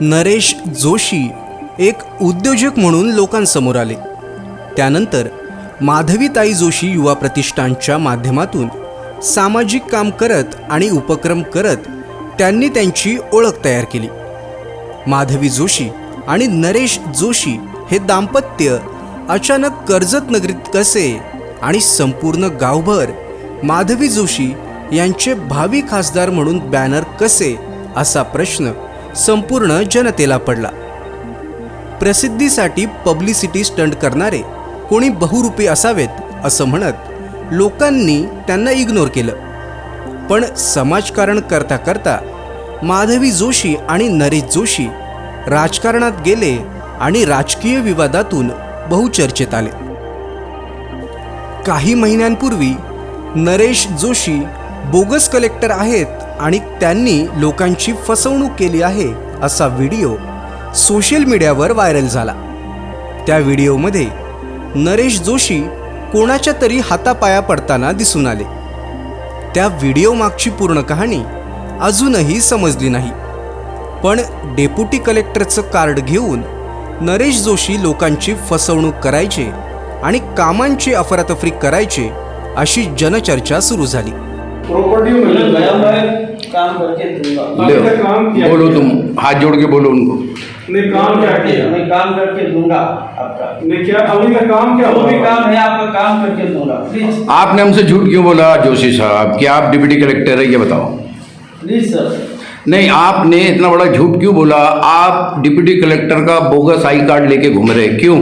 नरेश जोशी एक उद्योजक म्हणून लोकांसमोर आले. त्यानंतर माधवीताई जोशी युवा प्रतिष्ठानच्या माध्यमातून सामाजिक काम करत आणि उपक्रम करत त्यांनी त्यांची ओळख तयार केली. माधवी जोशी आणि नरेश जोशी हे दाम्पत्य अचानक कर्जत नगरीत कसे आणि संपूर्ण गावभर माधवी जोशी यांचे भावी खासदार म्हणून बॅनर कसे असा प्रश्न संपूर्ण जनतेला पडला. प्रसिद्धीसाठी पब्लिसिटी स्टंट करणारे कोणी बहुरूपी असावेत असं म्हणत लोकांनी त्यांना इग्नोर केलं. पण समाजकारण करता करता माधवी जोशी आणि नरेश जोशी राजकारणात गेले आणि राजकीय विवादातून बहुचर्चेत आले. काही महिन्यांपूर्वी नरेश जोशी बोगस कलेक्टर आहेत आणि त्यांनी लोकांची फसवणूक केली आहे असा व्हिडिओ सोशल मीडियावर व्हायरल झाला. त्या व्हिडिओमध्ये नरेश जोशी कोणाच्या तरी हातापाया पडताना दिसून आले. त्या व्हिडिओ मागची पूर्ण कहाणी अजूनही समजली नाही. पण डेप्युटी कलेक्टरचं कार्ड घेऊन नरेश जोशी लोकांची फसवणूक करायचे आणि कामांची अफरातफरी करायचे अशी जनचर्चा सुरू झाली. प्रॉपर्टी मैं मिल गया मैं काम करके दूँगा। आपने काम किया बोलो तुम हाथ जोड़ के बोलो उनको। ने काम क्या किया? मैं काम करके दूँगा आपका। ने क्या अभी का काम क्या जो भी काम है आपका काम करके दूँगा प्लीज़ आपने हमसे झूठ क्यों बोला जोशी साहब? कि आप डिप्टी कलेक्टर है ये बताओ। प्लीज़ सर नहीं आपने इतना बड़ा झूठ क्यों बोला? आप डिप्टी कलेक्टर का बोगस आई कार्ड लेके घूम रहे क्यों?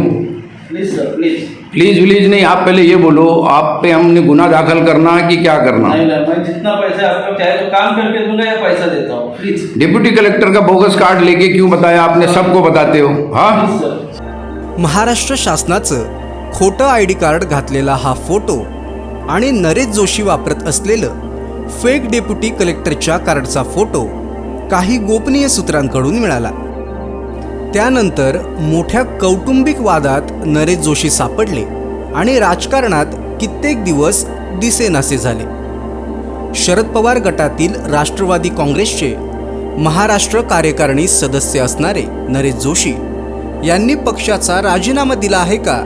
प्लीज़ सर प्लीज़ प्लीज विलीज नहीं आप पहले ये बोलो आप पे हमने गुना दाखिल करना है कि क्या करना? नहीं नहीं मैं जितना पैसा आपको चाहे तो काम करके दूंगा या पैसा देता हूँ प्लीज डिप्टी कलेक्टर का बोगस कार्ड लेके क्यों बताया? आपने सबको बताते हो हाँ? प्लीज सर महाराष्ट्र शासनाचं खोटं आय डी कार्ड घातलेला हा फोटो आणि नरेश जोशी वापरत असलेलं फेक डेप्युटी कलेक्टरच्या कार्डचा फोटो काही गोपनीय सूत्रांकडून मिळाला. त्यानंतर मोठ्या कौटुंबिक वादात नरेश जोशी सापडले आणि राजकारणात कित्येक दिवस दिसेनासे झाले. शरद पवार गटातील राष्ट्रवादी काँग्रेसचे महाराष्ट्र कार्यकारिणी सदस्य असणारे नरेश जोशी यांनी पक्षाचा राजीनामा दिला आहे का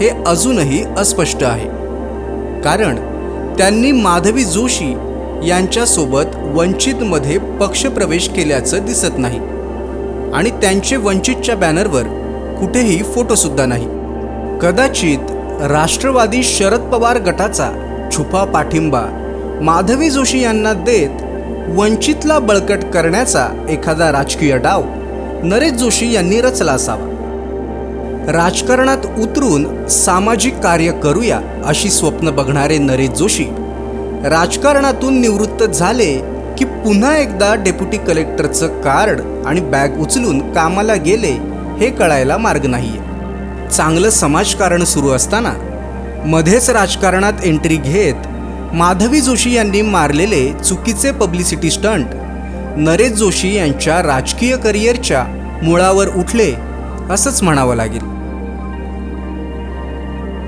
हे अजूनही अस्पष्ट आहे. कारण त्यांनी माधवी जोशी यांच्यासोबत वंचितमध्ये पक्षप्रवेश केल्याचं दिसत नाही. आणि त्यांचे वंचितच्या बॅनरवर कुठेही फोटोसुद्धा नाही. कदाचित राष्ट्रवादी शरद पवार गटाचा छुपा पाठिंबा माधवी जोशी यांना देत वंचितला बळकट करण्याचा एखादा राजकीय डाव नरेश जोशी यांनी रचला असावा. राजकारणात उतरून सामाजिक कार्य करूया अशी स्वप्न बघणारे नरेश जोशी राजकारणातून निवृत्त झाले की पुन्हा एकदा डेप्युटी कलेक्टरचं कार्ड आणि बॅग उचलून कामाला गेले हे कळायला मार्ग नाहीये. चांगलं समाजकारण सुरू असताना मध्येच राजकारणात एंट्री घेत माधवी जोशी यांनी मारलेले चुकीचे पब्लिसिटी स्टंट नरेश जोशी यांच्या राजकीय करिअरच्या मुळावर उठले असंच म्हणावं लागेल.